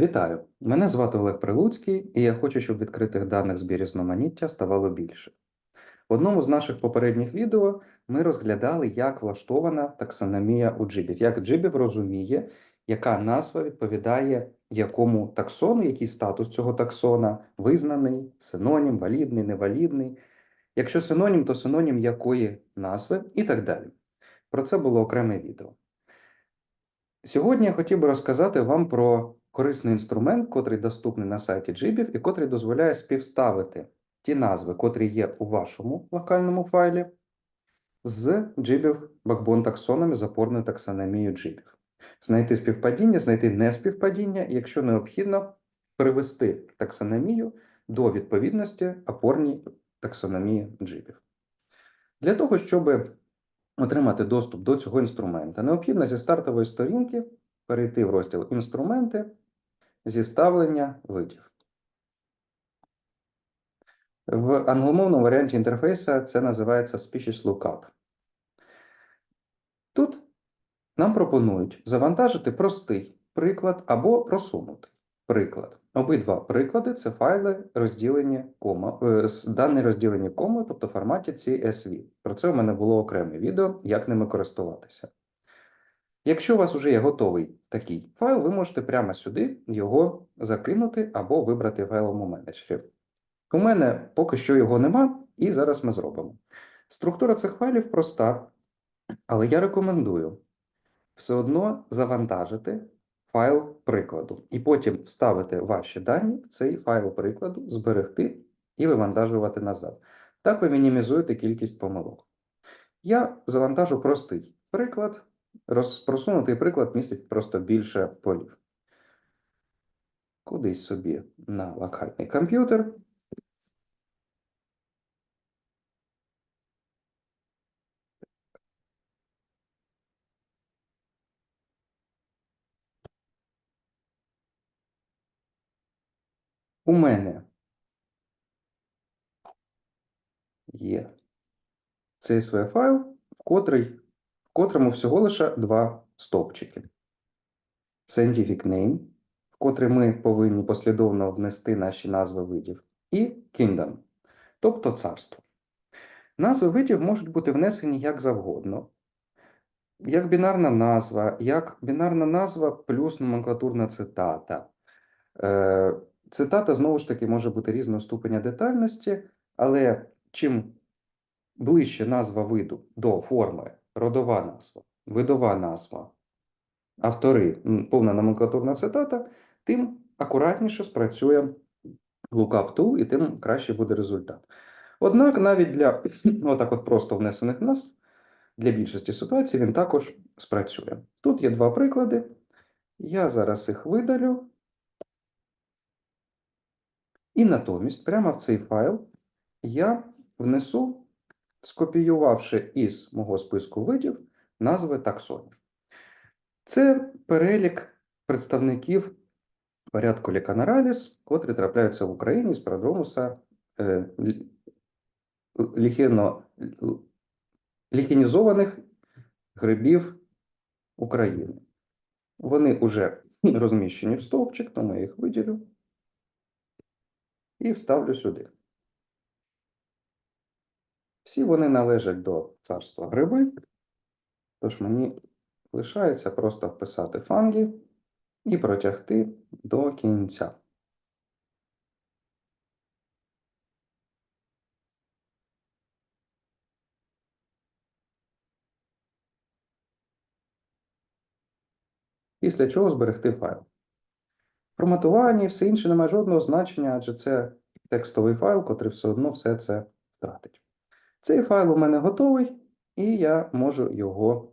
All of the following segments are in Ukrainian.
Вітаю! Мене звати Олег Прилуцький, і я хочу, щоб відкритих даних з різноманіття ставало більше. В одному з наших попередніх відео ми розглядали, як влаштована таксономія у джибів, як джибів розуміє, яка назва відповідає якому таксону, який статус цього таксона визнаний, синонім, валідний, невалідний. Якщо синонім, то синонім якої назви і так далі. Про це було окреме відео. Сьогодні я хотів би розказати вам про корисний інструмент, котрий доступний на сайті Джибів і котрий дозволяє співставити ті назви, котрі є у вашому локальному файлі, з джибів Backbone таксонами з опорною таксономією джибів. Знайти співпадіння, знайти неспівпадіння, і, якщо необхідно, привести таксономію до відповідності опорній таксономії джибів. Для того, щоб отримати доступ до цього інструмента, необхідно зі стартової сторінки перейти в розділ Інструменти, зіставлення видів. В англомовному варіанті інтерфейсу це називається Species Lookup. Тут нам пропонують завантажити простий приклад або просунутий приклад. Обидва приклади це файли розділені кома, е, дані розділені комою, тобто в форматі CSV. Про це у мене було окреме відео, як ними користуватися. Якщо у вас вже є готовий такий файл, ви можете прямо сюди його закинути або вибрати в файловому менеджері. У мене поки що його нема, і зараз ми зробимо. Структура цих файлів проста, але я рекомендую все одно завантажити файл прикладу і потім вставити ваші дані в цей файл прикладу, зберегти і вивантажувати назад. Так ви мінімізуєте кількість помилок. Я завантажу простий приклад. Роз- Просунутий приклад містить просто більше полів. Кудись собі на локальний комп'ютер. У мене є CSV файл, в котрий, в котрому всього лише два стовпчики. Scientific name, в котрий ми повинні послідовно внести наші назви видів, і Kingdom, тобто царство. Назви видів можуть бути внесені як завгодно. Як бінарна назва, як бінарна назва плюс номенклатурна цитата. Е, Цитата знову ж таки може бути різного ступеня детальності, але чим ближче назва виду до форми родова назва, видова назва, автори, повна номенклатурна цитата, тим акуратніше спрацює lookup tool і тим краще буде результат. Однак навіть для отак от просто внесених назв, для більшості ситуацій він також спрацює. Тут є два приклади. Я зараз їх видалю. І натомість, прямо в цей файл, я внесу, скопіювавши із мого списку видів, назви таксонів. Це перелік представників порядку Ліканараліс, котрі трапляються в Україні з продромуса е, лі- ліхіно, ліхінізованих грибів України. Вони вже розміщені в стовпчик, тому я їх виділю і вставлю сюди. Всі вони належать до царства гриби, тож мені лишається просто вписати фанги і протягти до кінця. Після чого зберегти файл. Форматування і все інше не має жодного значення, адже це текстовий файл, котрий все одно все це втратить. Цей файл у мене готовий, і я можу його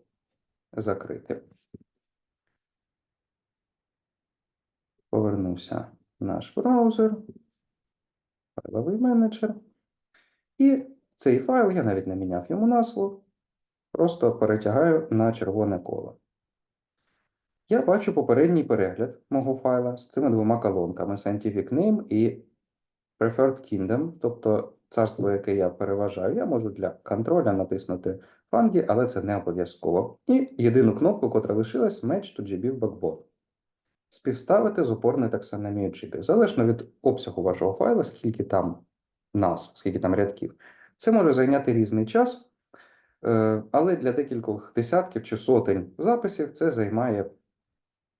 закрити. Повернуся в наш браузер, файловий менеджер. І цей файл, я навіть не міняв йому назву, просто перетягаю на червоне коло. Я бачу попередній перегляд мого файла з цими двома колонками Scientific Name і Preferred Kingdom, тобто царство, яке я переважаю. Я можу для контроля натиснути фанги, але це не обов'язково. І єдину кнопку, котра лишилась Match to GB Backbone. співставити з опорною таксономією джибів. Залежно від обсягу вашого файла, скільки там назв, скільки там рядків. Це може зайняти різний час, е, але для декількох десятків чи сотень записів це займає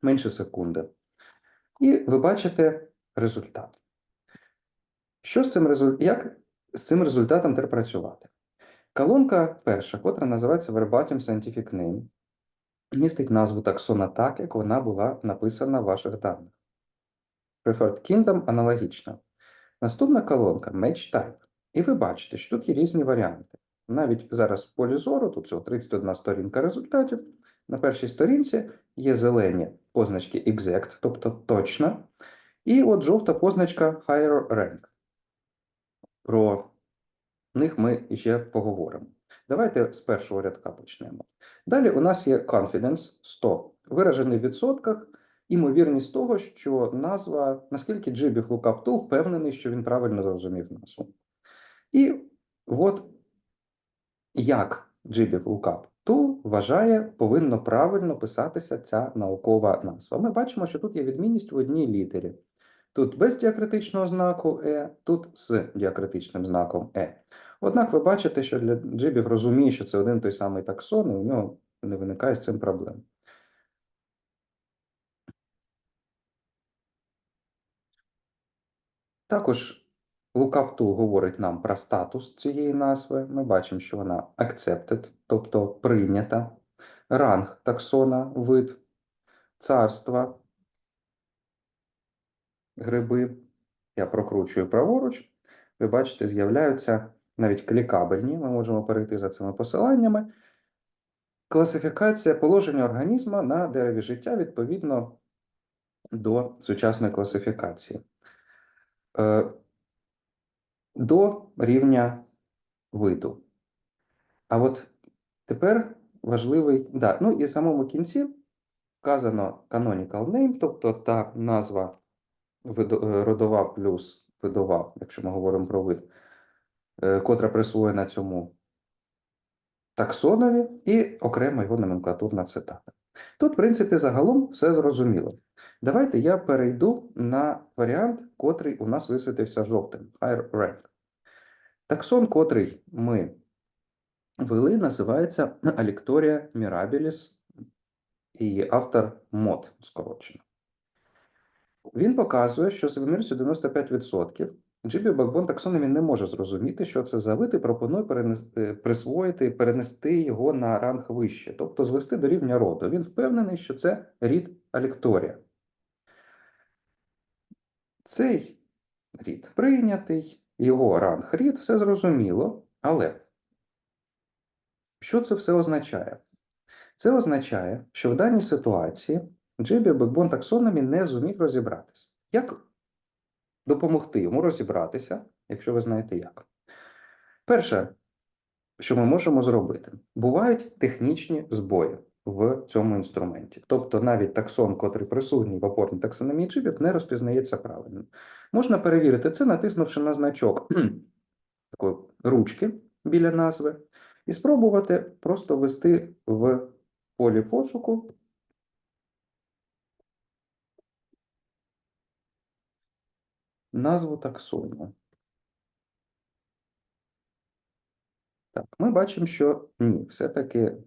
менше секунди. І ви бачите результат. Що з цим результатом? Як з цим результатом треба працювати? Колонка перша, котра називається Verbatim Scientific Name, містить назву таксона так, як вона була написана в ваших даних. Preferred Kingdom аналогічна. Наступна колонка Match Type. І ви бачите, що тут є різні варіанти. Навіть зараз в полі зору, тут всього 31 сторінка результатів. На першій сторінці є зелені позначки exact, тобто точно, і от жовта позначка higher rank. Про них ми ще поговоримо. Давайте з першого рядка почнемо. Далі у нас є confidence 100, виражений в відсотках, імовірність того, що назва, наскільки GBIF Lookup Tool впевнений, що він правильно зрозумів назву. І от як GBIF Lookup Tool вважає, повинно правильно писатися ця наукова назва. Ми бачимо, що тут є відмінність в одній літері. Тут без діакритичного знаку Е, тут з діакритичним знаком Е. Однак ви бачите, що для джибів розуміє, що це один той самий таксон, і у нього не виникає з цим проблем. Також Lookup Tool говорить нам про статус цієї назви. Ми бачимо, що вона accepted, тобто прийнята, ранг таксона, вид, царства, гриби. Я прокручую праворуч. Ви бачите, з'являються навіть клікабельні. Ми можемо перейти за цими посиланнями. Класифікація положення організму на дереві життя відповідно до сучасної класифікації. Е, До рівня виду. А от тепер важливий, да, ну і в самому кінці вказано canonical name, тобто та назва родова плюс видова, якщо ми говоримо про вид, е, котра присвоєна цьому таксонові, і окремо його номенклатурна цитата. Тут, в принципі, загалом все зрозуміло. Давайте я перейду на варіант, котрий у нас висвітився жовтим higher rank. Таксон, котрий ми ввели, називається Alectoria mirabilis, і автор мод скорочено. Він показує, що з вимірцю 95% GB Backbone таксономі не може зрозуміти, що це за вид, і пропонує перенести, присвоїти, перенести його на ранг вище, тобто звести до рівня роду. Він впевнений, що це рід Алекторія. Цей рід прийнятий, його ранг рід, все зрозуміло, але що це все означає? Це означає, що в даній ситуації GB Backbone таксономі не зумів розібратися. Як допомогти йому розібратися, якщо ви знаєте як? Перше, що ми можемо зробити, бувають технічні збої в цьому інструменті. Тобто навіть таксон, котрий присутній в опорній таксономії джибів, не розпізнається правильно. Можна перевірити це, натиснувши на значок такої ручки біля назви, і спробувати просто ввести в полі пошуку назву таксону. Так, ми бачимо, що ні, все-таки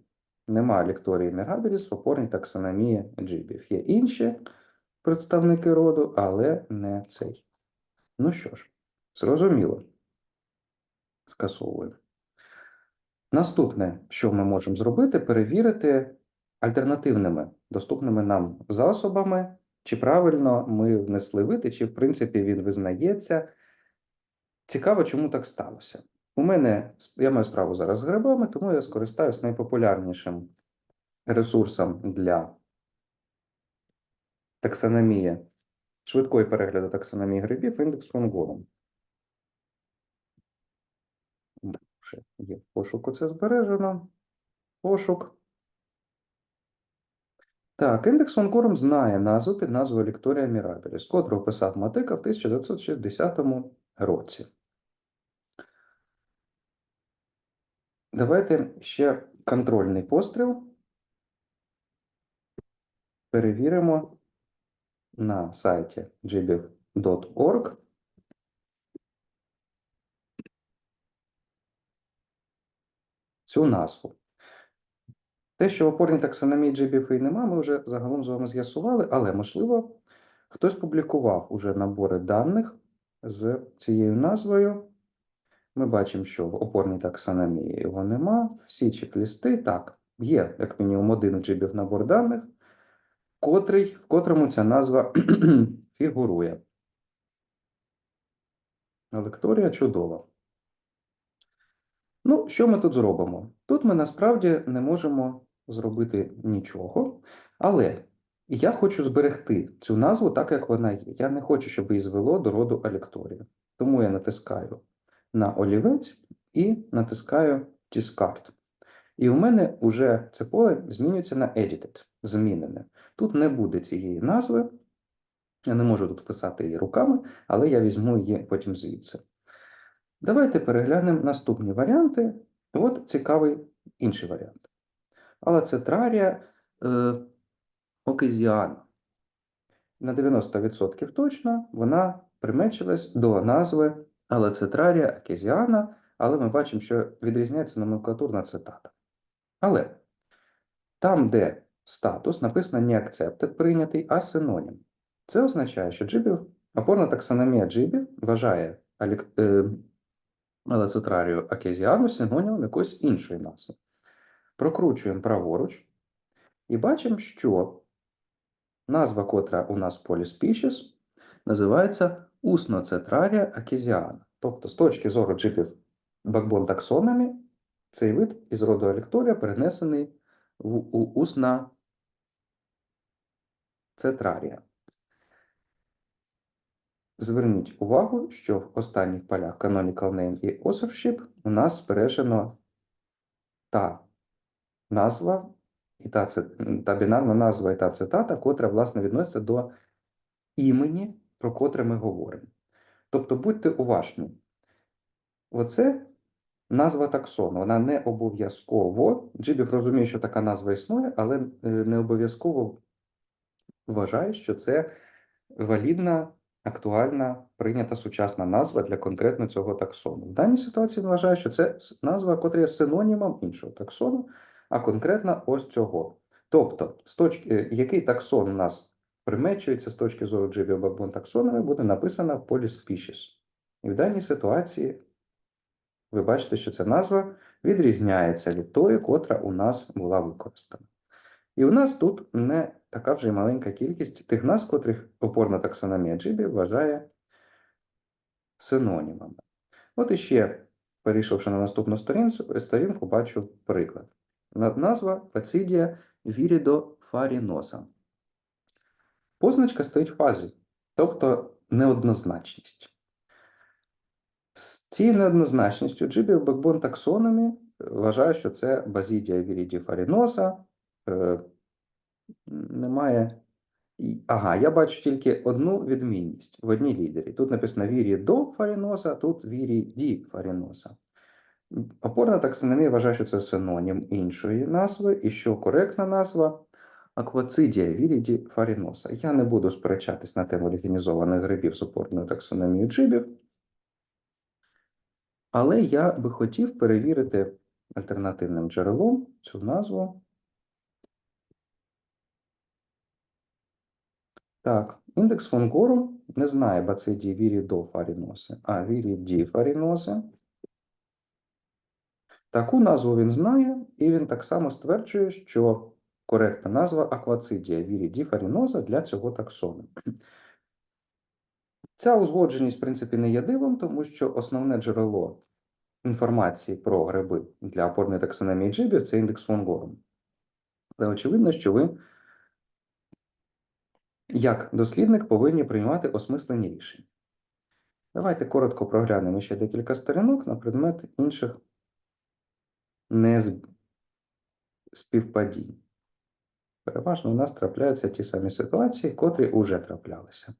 немає лекторії Мірабіліс в опорній таксономії джибів. Є інші представники роду, але не цей. Ну що ж, зрозуміло. Скасовуємо. Наступне, що ми можемо зробити, перевірити альтернативними доступними нам засобами, чи правильно ми внесли вид, чи, в принципі, він визнається. Цікаво, чому так сталося. У мене я маю справу зараз з грибами, тому я скористаюсь найпопулярнішим ресурсом для таксономії, швидкої перегляду таксономії грибів індекс Фонгорум. Є в пошуку це збережено. Пошук. Так, індекс Фонкорум знає назву під назвою Лекторія Мірабіліс, котру описав Матика в 1960 році. Давайте ще контрольний постріл. Перевіримо, на сайті gbif.org. Цю назву. Те, що в опорній таксономії GBFI нема, ми вже загалом з вами з'ясували, але можливо, хтось публікував уже набори даних з цією назвою. Ми бачимо, що в опорній таксономії його нема. Всі чек-лісти, так, є, як мінімум, один GBIF набор даних, котрий, в котрому ця назва фігурує. Лекторія чудова. Ну, що ми тут зробимо? Тут ми насправді не можемо зробити нічого, але я хочу зберегти цю назву так, як вона є. Я не хочу, щоб її звело до роду алекторія. Тому я натискаю на олівець і натискаю Discard. І у мене вже це поле змінюється на Edited, змінене. Тут не буде цієї назви. Я не можу тут писати її руками, але я візьму її потім звідси. Давайте переглянемо наступні варіанти. От цікавий інший варіант. Алацетрарія е, окезіана. На 90% точно вона примечилась до назви Алацетрарія окезіана, але ми бачимо, що відрізняється номенклатурна цитата. Але там, де статус, написано не accepted, прийнятий, а синонім. Це означає, що джибів, опорна таксономія джибів вважає е, алецетрарію акезіану синонімом якоїсь іншої назви. Прокручуємо праворуч і бачимо, що назва, котра у нас в полі species, називається усноцетрарія акезіана. Тобто, з точки зору джипів бакбон таксонами, цей вид із роду електорія перенесений в усна цетрарія. Зверніть увагу, що в останніх полях Canonical Name і Authorship у нас збережено та назва, і та, та бінарна назва і та цитата, котра, власне, відноситься до імені, про котре ми говоримо. Тобто будьте уважні. Оце назва таксону. Вона не обов'язково. Джибів розуміє, що така назва існує, але е, не обов'язково вважає, що це валідна, актуальна, прийнята сучасна назва для конкретно цього таксону. В даній ситуації він вважає, що це назва, котра є синонімом іншого таксону, а конкретно ось цього. Тобто, з точки, е, який таксон у нас примечується з точки зору Бабон таксонами, буде написано полі. І в даній ситуації ви бачите, що ця назва відрізняється від тої, котра у нас була використана. І у нас тут не така вже й маленька кількість тих назв, котрих опорна таксономія Джибі вважає синонімами. От іще, перейшовши на наступну сторінку, сторінку, бачу приклад. На- Назва Пацидія вірідофаріноса. Позначка стоїть в фазі, тобто неоднозначність. З цією неоднозначністю Джибі в Бекбон таксономі вважає, що це базідія вірідіфаріноса. Е, немає. Ага, я бачу тільки одну відмінність в одній лідері. Тут написано вірі до фаріноса, тут вірі ді фаріноса. Опорна таксономія вважає, що це синонім іншої назви, і що коректна назва аквацидія віріді фаріноса. Я не буду сперечатись на тему легінізованих грибів з опорною таксономією джибів, але я би хотів перевірити альтернативним джерелом цю назву. Так, індекс фон Гору не знає бацидії фаріноси, а вірі ді фаріноси. Таку назву він знає, і він так само стверджує, що коректна назва аквацидія вірі ді для цього таксону. Ця узгодженість, в принципі, не є дивом, тому що основне джерело інформації про гриби для опорної таксономії джибів це індекс фон Гору. Але очевидно, що ви як дослідник повинні приймати осмислені рішення. Давайте коротко проглянемо ще декілька сторінок на предмет інших незб- співпадінь. Переважно у нас трапляються ті самі ситуації, котрі уже траплялися.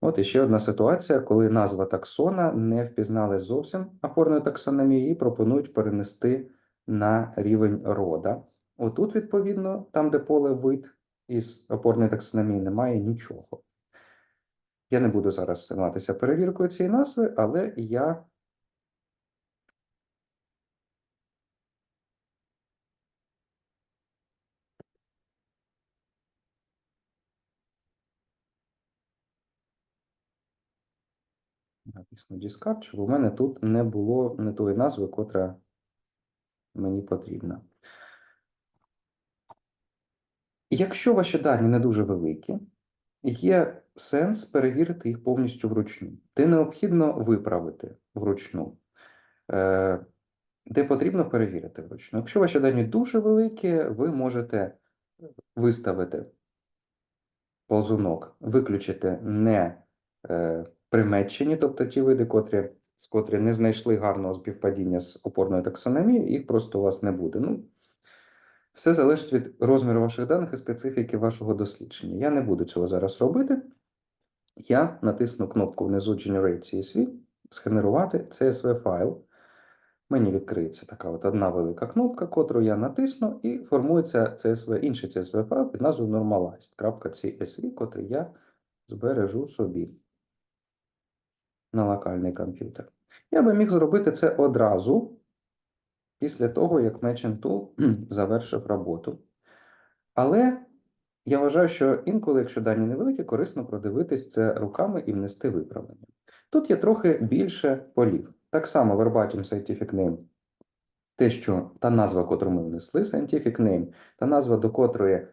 От іще одна ситуація, коли назва таксона не впізнали зовсім опорної таксономії і пропонують перенести на рівень рода. Отут, відповідно, там, де поле вид, із опорної таксономії немає нічого. Я не буду зараз займатися перевіркою цієї назви, але я написано discard, щоб у мене тут не було не тої назви, котра мені потрібна. Якщо ваші дані не дуже великі, є сенс перевірити їх повністю вручну. Де необхідно виправити вручну, е, де потрібно перевірити вручну. Якщо ваші дані дуже великі, ви можете виставити ползунок, виключити не примечені, тобто ті види, котрі, з котрі не знайшли гарного співпадіння з опорною таксономією, їх просто у вас не буде. Ну, все залежить від розміру ваших даних і специфіки вашого дослідження. Я не буду цього зараз робити. Я натисну кнопку внизу Generate CSV, сгенерувати CSV файл. Мені відкриється така от одна велика кнопка, котру я натисну, і формується CSV, інший CSV файл під назвою normalized.csv, котрий я збережу собі на локальний комп'ютер. Я би міг зробити це одразу після того, як Matching Tool завершив роботу. Але я вважаю, що інколи, якщо дані невеликі, корисно продивитись це руками і внести виправлення. Тут є трохи більше полів. Так само verbatim scientific name. Те, що та назва, котру ми внесли, scientific name, та назва, до котрої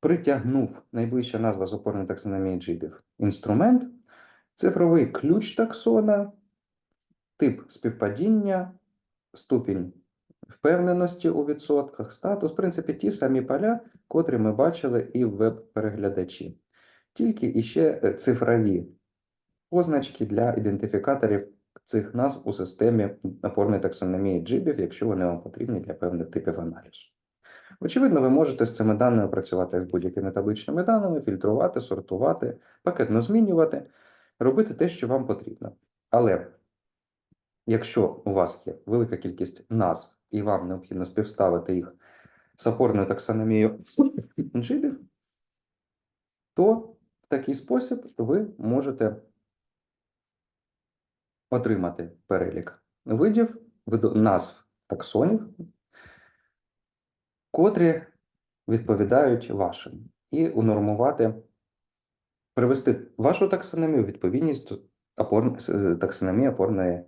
притягнув найближча назва з опорної таксономії GDIF інструмент, цифровий ключ таксона, тип співпадіння, ступінь впевненості у відсотках, статус, в принципі, ті самі поля, котрі ми бачили і в веб-переглядачі. Тільки іще е, цифрові позначки для ідентифікаторів цих назв у системі опорної таксономії GBIF, якщо вони вам потрібні для певних типів аналізу. Очевидно, ви можете з цими даними працювати з будь-якими табличними даними, фільтрувати, сортувати, пакетно змінювати, робити те, що вам потрібно. Але якщо у вас є велика кількість назв і вам необхідно співставити їх з опорною таксономією GBIF, то в такий спосіб ви можете отримати перелік видів, назв таксонів, котрі відповідають вашим, і унормувати, привести вашу таксономію у відповідність опор... таксономії опорної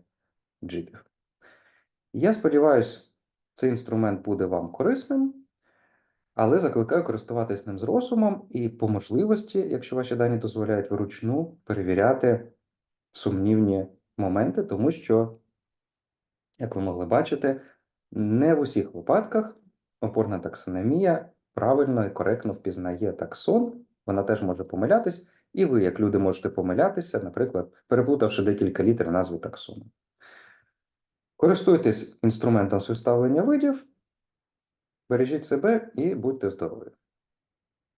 джипів. Я сподіваюся, цей інструмент буде вам корисним, але закликаю користуватись ним з розумом і по можливості, якщо ваші дані дозволяють вручну перевіряти сумнівні моменти, тому що, як ви могли бачити, не в усіх випадках опорна таксономія правильно і коректно впізнає таксон, вона теж може помилятись, і ви, як люди, можете помилятися, наприклад, переплутавши декілька літер назви таксону. Користуйтесь інструментом з виставлення видів, бережіть себе і будьте здорові!